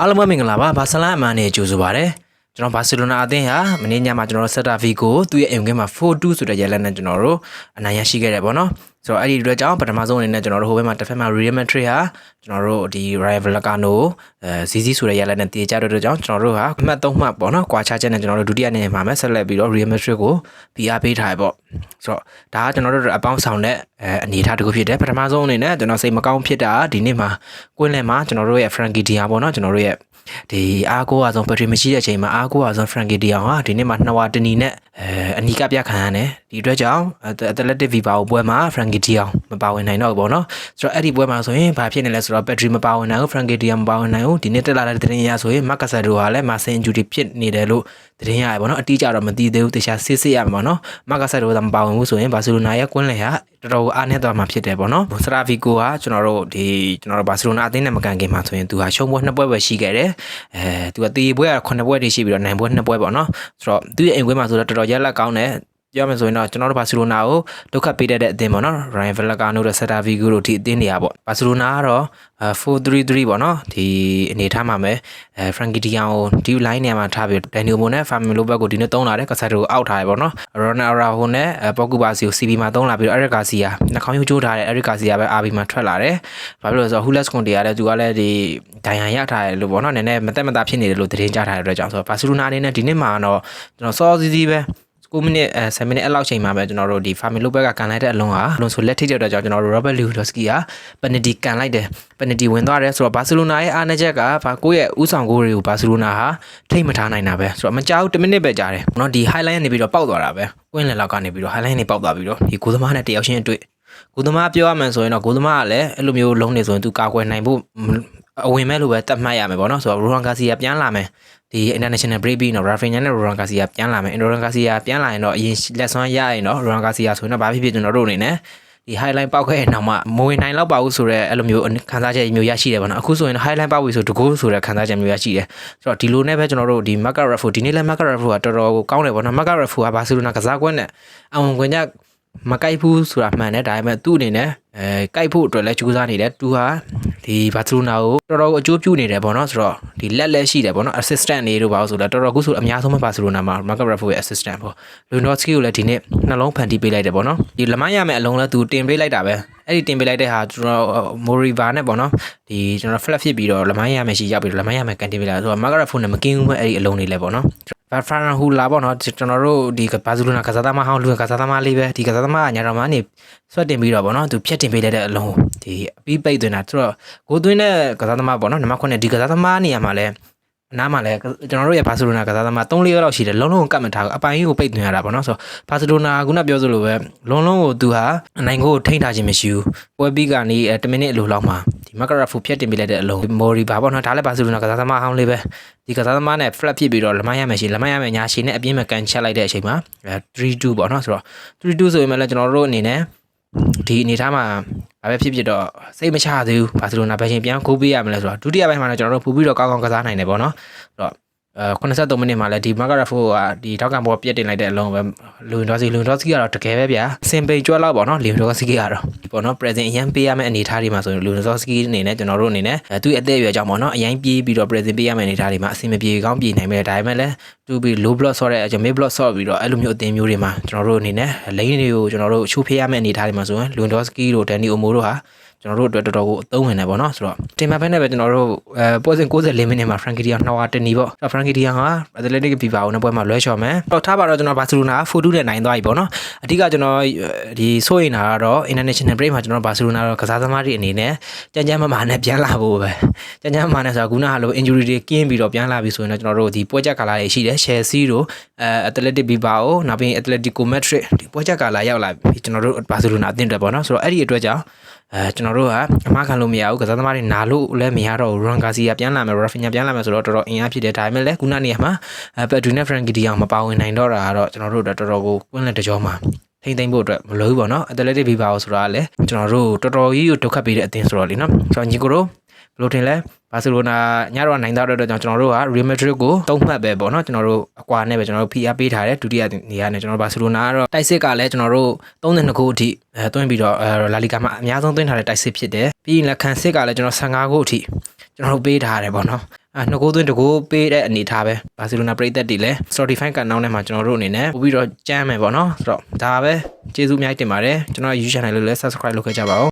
အားလုံးပဲမင်္ဂလာပါဘာဆလန်အမန်နဲ့ကြိုဆိုပါရစေကျွန်တော်ဘာစီလိုနာအသင်းဟာမနေ့ညမှာကျွန်တော်တို့ဆက်တာဗီကိုသူ့ရဲ့အိမ်ကမှာ4-2ဆိုတဲ့ရလနဲ့ကျွန်တော်တို့အနိုင်ရရှိခဲ့တယ်ပေါ့နော် ဆိုတော့အဲ့ဒီအတွက်ကြောင့်ပထမဆုံးအနေနဲ့ကျွန်တော်တို့ဟိုဘက်မှာတစ်ဖက်မှာ Real Madrid ဟာကျွန်တော်တို့ဒီ Rival Lacano အဲဇီဇီဆိုတဲ့ရလနဲ့တည်ကြတဲ့အတွက်ကြောင့်ကျွန်တော်တို့ဟာအမှတ်3မှတ်ပေါ့နော်ကွာခြားချက်နဲ့ကျွန်တော်တို့ဒုတိယနေမှာပဲဆက်လက်ပြီးတော့ Real Madrid ကို PR ပေးထားရပေါ့ဆိုတော့ဒါကကျွန်တော်တို့အပေါင်းဆောင်တဲ့အဲအနေအထားတစ်ခုဖြစ်တယ်ပထမဆုံးအနေနဲ့ကျွန်တော်စိတ်မကောင်းဖြစ်တာဒီနေ့မှာကွင်းလယ်မှာကျွန်တော်တို့ရဲ့ Frankie Dion ပေါ့နော်ကျွန်တော်တို့ရဲ့ဒီအားကိုးအဆုံးဘက်ထရီမရှိတဲ့အချိန်မှာအားကိုးအဆုံး Frankie De Jong ဟာဒီနေ့မှာနှစ်ဝါတနီနဲ့အဲအနီးကပြခံရတယ်ဒီအတွက်ကြောင့် Athletic Viva ကိုပွဲမှာ Frankie De Jong မပါဝင်နိုင်တော့ဘူးပေါ့နော်ဆိုတော့အဲ့ဒီပွဲမှာဆိုရင်ဘာဖြစ်နေလဲဆိုတော့ဘက်ထရီမပါဝင်နိုင်ဘူး Frankie De Jong မပါဝင်နိုင်ဘူးဒီနေ့တက်လာတဲ့သတင်းရဆိုရင် Marcus Rashford ဟာလည်း Marcin Injury ဖြစ်နေတယ်လို့ သတင်းရရပေါ့နော်အတိအကျတော့မသိသေးဘူးတခြားစစ်စစ်ရမှာပေါ့နော် Marcus Rashford ကမပါဝင်ဘူးဆိုရင်ဘာစီလိုနာရဲ့ကွင်းလယ်ဟာတော်တော်အားနည်းသွားမှာဖြစ်တယ်ပေါ့နော်ဆရာဗီကိုကကျွန်တော်တို့ဒီကျွန်တော်တို့ဘာစီလိုနာအသင်းနဲ့မကန်ခင်မှာဆိုရင်သူဟာရှုံးပွဲနှစ်ပွဲပဲရှိခဲ့တယ်အဲသူကတေးပွဲက9ပွဲတည်းရှိပြီးတော့နိုင်ပွဲ2ပွဲပေါ့နော်ဆိုတော့သူ့ရဲ့အိမ်ပွဲမှာဆိုတော့တော်တော်ရက်လက်ကောင်းတယ် ပြောမယ်ဆိုရင်တော့ကျွန်တော်တို့ဘာစီလိုနာကိုဒုက္ခပေးတတ်တဲ့အသင်းပေါ့နော် Ryan Vallecano တို့ Celta Vigo တို့ဒီအသင်းတွေอ่ะပေါ့ဘာစီလိုနာကတော့4-3-3ပေါ့နော်ဒီအနေထားမှာပဲအဲ Frankie De Jong ကိုဒီ line နေရာမှာထားပြီး Daniel Mo နဲ့ Firmino ဘက်ကိုဒီနေ့သုံးလာတယ်ကဆာတိုကိုအောက်ထားရပေါ့နော် Ronald Araujo နဲ့ Pogba စီကို CB မှာသုံးလာပြီးတော့ Eric Garcia နှာခေါင်းရိုးကျိုးထားတဲ့ Eric Garcia ပဲ RB မှာထွက်လာတယ်ဘာဖြစ်လို့လဲဆိုတော့ Hulas Conte ကလည်းသူကလည်းဒီဒိုင်ယန်ရထားတယ်လို့ပေါ့နော်နည်းနည်းမတက်မတာဖြစ်နေတယ်လို့သတင်းကြားထားတဲ့အတွက်ကြောင့်ဆိုတော့ Barcelona အနေနဲ့ဒီနေ့မှာတော့ကျွန်တော်စောစီးစီးပဲ 9မိနစ်အဲ10မိနစ်အဲ့လောက်ချိန်မှာပဲကျွန်တော်တို့ဒီ Fermi Lopez ကကန်လိုက်တဲ့အလုံးဟာအလုံးဆိုလက်ထိတဲ့တော့ကြောင့်ကျွန်တော်တို့ Robert Lewandowski က penalty ကန်လိုက်တယ် penalty ဝင်သွားတယ်ဆိုတော့ Barcelona ရဲ့အားနည်းချက်ကဘာကိုယ့်ရဲ့ဥဆောင်ဂိုးတွေကို Barcelona ဟာထိမထားနိုင်တာပဲဆိုတော့မကြောက်10မိနစ်ပဲကြာတယ်နော်ဒီ highlight ကနေပြီးတော့ပေါက်သွားတာပဲကွင်းလယ်လောက်ကနေပြီးတော့ highlight နေပေါက်သွားပြီးတော့ဒီကိုသမားနဲ့တယောက်ချင်းအတွေ့ကိုသမားပြောရမှန်ဆိုရင်တော့ကိုသမားကလည်းအဲ့လိုမျိုးလုံးနေဆိုရင်သူကာကွယ်နိုင်ဖို့ အဝင်မဲ့လို့ပဲတတ်မှတ်ရမယ်ပေါ့နော်ဆိုတော့ Rohan Garcia ပြန်လာမယ်ဒီ international break ပြီးတော့ Rafinha နဲ့ Rohan Garcia ပြန်လာမယ် Rohan Garcia ပြန်လာရင်တော့အရင်လက်ဆွမ်းရရင်တော့ Rohan Garcia ဆိုရင်တော့ဘာဖြစ်ဖြစ်ကျွန်တော်တို့အနေနဲ့ဒီ highline ပောက်ခဲ့တဲ့နောက်မှာမဝင်နိုင်တော့ပါဘူးဆိုတော့အဲ့လိုမျိုးခံစားချက်မျိုးရရှိတယ်ပေါ့နော်အခုဆိုရင် highline ပောက်ပြီဆိုတကူဆိုတဲ့ခံစားချက်မျိုးရရှိတယ်ဆိုတော့ဒီလိုနဲ့ပဲကျွန်တော်တို့ဒီ Marca Raffo ဒီနေ့လဲ Marca Raffo ကတော်တော်ကိုကောင်းတယ်ပေါ့နော် Marca Raffo ကဘာစီလိုနာကစားကွက်နဲ့အဝင်ခွင့်ညမကိုက်ဘူးဆိုတာမှန်တယ်ဒါပေမဲ့သူ့အနေနဲ့အဲကိုက်ဖို့အတွက်လဲကြိုးစားနေတယ်သူဟာ ဒီဘာစီလိုနာကိုတော်တော်အကျိုးပြုနေတယ်ပေါ့နော်ဆိုတော့ဒီလက်လက်ရှိတယ်ပေါ့နော် assistant နေတို့ပါဆိုတော့တော်တော်ခုဆိုအများဆုံးပဲဘာစီလိုနာမှာ Marco Raffo ရဲ့ assistant ပေါ့ Lewandowski ကိုလည်းဒီနေ့နှလုံးဖန်တီးပေးလိုက်တယ်ပေါ့နော်ဒီလမိုင်းရမယ့်အလုံးလဲသူတင်ပေးလိုက်တာပဲအဲ့ဒီတင်ပေးလိုက်တဲ့ဟာကျွန်တော် Moriva နဲ့ပေါ့နော်ဒီကျွန်တော် flat ဖြစ်ပြီးတော့လမိုင်းရမယ်ရှိရောက်ပြီးတော့လမိုင်းရမယ်ကန်တင်ပေးလိုက်ဆိုတော့ Marco Raffo နဲ့မကင်းဘူးပဲအဲ့ဒီအလုံးတွေလဲပေါ့နော် ဘာဖရန်ဟူလာပေါ့နော်ကျွန်တော်တို့ဒီဘာဇူလိုနာကစားသမားဟောင်းလူကစားသမားလေးပဲဒီကစားသမားကညာတော်မှာနေဆွတ်တင်ပြီးတော့ပေါ့နော်သူဖြတ်တင်ပေးလိုက်တဲ့အလုံးဒီအပြီးပိတ်သွင်းတာဆိုတော့ကိုသွင်းတဲ့ကစားသမားပေါ့နော်နံပါတ်9ဒီကစားသမားနေရာမှာလဲအနားမှာလဲကျွန်တော်တို့ရဲ့ဘာစီလိုနာကစားသမား3-4ရက်လောက်ရှိတယ်လုံးလုံးကတ်မထားဘူးအပိုင်ကြီးကိုပိတ်သွင်းရတာပေါ့နော်ဆိုတော့ဘာစီလိုနာကခုနပြောသလိုပဲလုံးလုံးကိုသူဟာအနိုင်ကိုထိန်းထားခြင်းမရှိဘူးပွဲပြီးကနေ10မိနစ်အလိုလောက်မှာ ဒီမက်ကရာဖူဖြတ်တင်ပေးလိုက်တဲ့အလုံးမော်ရီဘာပေါ့နော်ဒါလည်းဘာစီလိုနာကစားသမားဟောင်းလေးပဲဒီကစားသမားနဲ့ flat ဖြစ်ပြီးတော့လမရမယ်ရှိလမရမယ်ညာရှိနဲ့အပြင်းမဲ့ကန်ချက်လိုက်တဲ့အချိန်မှာ3-2ပေါ့နော်ဆိုတော့3-2ဆိုရင်လည်းကျွန်တော်တို့အနေနဲ့ဒီအနေထားမှာဘာပဲဖြစ်ဖြစ်တော့စိတ်မချသေးဘူးဘာစီလိုနာဘယ်ချိန်ပြန်ကိုပေးရမလဲဆိုတော့ဒုတိယပိုင်းမှာတော့ကျွန်တော်တို့ပူပြီးတော့ကောင်းကောင်းကစားနိုင်တယ်ပေါ့နော်ဆိုတော့အဲ 83မိနစ်မှာလည်းဒီမာဂရာဖိုကဒီထောက်ကန်ဘောပြက်တင်လိုက်တဲ့အလုံးပဲလူဝင်တော်စီလူဝင်တော်စီကတော့တကယ်ပဲဗျာစင်ပိန်ကျွတ်လောက်ပေါ့နော်လူဝင်တော်စီကတော့ဒီပေါ့နော် present အရင်ပေးရမယ့်အနေအထားတွေမှာဆိုရင်လူဝင်တော်စီအနေနဲ့ကျွန်တော်တို့အနေနဲ့သူ့အသက်အရွယ်ကြောင့်ပေါ့နော်အရင်ပြေးပြီးတော့ present ပေးရမယ့်အနေအထားတွေမှာအဆင်မပြေကောင်းပြေးနိုင်မယ်ဒါပေမဲ့လည်းသူပြီး low block ဆော့တဲ့အချိန် mid block ဆော့ပြီးတော့အဲ့လိုမျိုးအသင်းမျိုးတွေမှာကျွန်တော်တို့အနေနဲ့ lane တွေကိုကျွန်တော်တို့ချိုးဖေးရမယ့်အနေအထားတွေမှာဆိုရင်လူဝင်တော်စီတို့ Danny Olmo တို့ဟာကျွန်တော်တို့အတွက်တော်တော်ကိုအသုံးဝင်တယ်ပေါ့နော်ဆိုတော့တင်မဖက်နဲ့ပဲကျွန်တော်တို့အဲပွဲစဉ်64မိနစ်မှာ Frankie Dion နှစ်ဝါတနီပေါ့ဆိုတော့ Frankie Dion ဟာ Athletic Viva ကိုနှစ်ပွဲမှာလွဲချော်မယ်တော့ထားပါတော့ကျွန်တော် Barcelona က4-2နဲ့နိုင်သွားပြီပေါ့နော်အဓိကကျွန်တော်ဒီစိုးရင်တာကတော့ International Break မှာကျွန်တော် Barcelona တော့ကစားသမားတွေအနေနဲ့ကြမ်းကြမ်းမမာနဲ့ပြန်လာဖို့ပဲကြမ်းကြမ်းမမာနဲ့ဆိုတော့ခုနကလို injury တွေကင်းပြီးတော့ပြန်လာပြီဆိုရင်တော့ကျွန်တော်တို့ဒီပွဲချက်ကာလာတွေရှိတယ် Chelsea တို့အဲ Athletic Viva ကိုနောက်ပြီး Atletico Madrid ဒီပွဲချက်ကာလာရောက်လာပြီကျွန်တော်တို့ Barcelona အသင်းတွေပေါ့နော်ဆိုတော့အဲ့ဒီအတွက်ကြောင့်အဲကျွန်တော်တို့ကအမှားခံလို့မရဘူးကစားသမားတွေနာလို့လည်းမရတော့ဘူးရွန်ဂါစီယာပြန်လာမယ်ရာဖင်ညာပြန်လာမယ်ဆိုတော့တော်တော်အင်အားဖြစ်တယ်ဒါပေမဲ့လည်းခုနနေရာမှာအဲပက်ဒရီနဲ့ဖရန်ကီဒီအောင်မပါဝင်နိုင်တော့တာကတော့ကျွန်တော်တို့တော်တော်ကိုကွင်းလက်တကြောမှာထိမ့်သိမ့်ဖို့အတွက်မလိုဘူးပေါ့နော်အက်တလက်တစ်ဘီဘာကိုဆိုတာကလည်းကျွန်တော်တို့တော်တော်ကြီးကိုဒုက္ခပေးတဲ့အသင်းဆိုတော့လေနော်ဆိုတော့ညီကိုတို့ဘယ် လိုထင်လဲဘာစီလိုနာညတော့နိုင်တော့တဲ့အတွက်ကြောင့်ကျွန်တော်တို့က Real Madrid ကိုသုံးမှတ်ပဲပေါ့နော်ကျွန်တော်တို့အကွာနဲ့ပဲကျွန်တော်တို့ PR ပေးထားတယ်ဒုတိယနေရာနဲ့ကျွန်တော်တို့ဘာစီလိုနာကတော့တိုက်စစ်ကလည်းကျွန်တော်တို့32ခုအထိအဲတွင်းပြီးတော့အဲလာလီဂါမှာအများဆုံးသွင်းထားတဲ့တိုက်စစ်ဖြစ်တယ်ပြီးရင်လက်ခံစစ်ကလည်းကျွန်တော်15ခုအထိကျွန်တော်တို့ပေးထားတယ်ပေါ့နော်အာနှစ်ကိုးသွင်းတကိုးပေးတဲ့အနေထားပဲဘာစီလိုနာပရိသတ်တွေလည်း Spotify ကနောင်းထဲမှာကျွန်တော်တို့အနေနဲ့ပို့ပြီးတော့ကြမ်းမယ်ပေါ့နော်ဆိုတော့ဒါပဲကျေးဇူးအများကြီးတင်ပါတယ်ကျွန်တော် YouTube channel လေးလည်း Subscribe လုပ်ခဲ့ကြပါဦး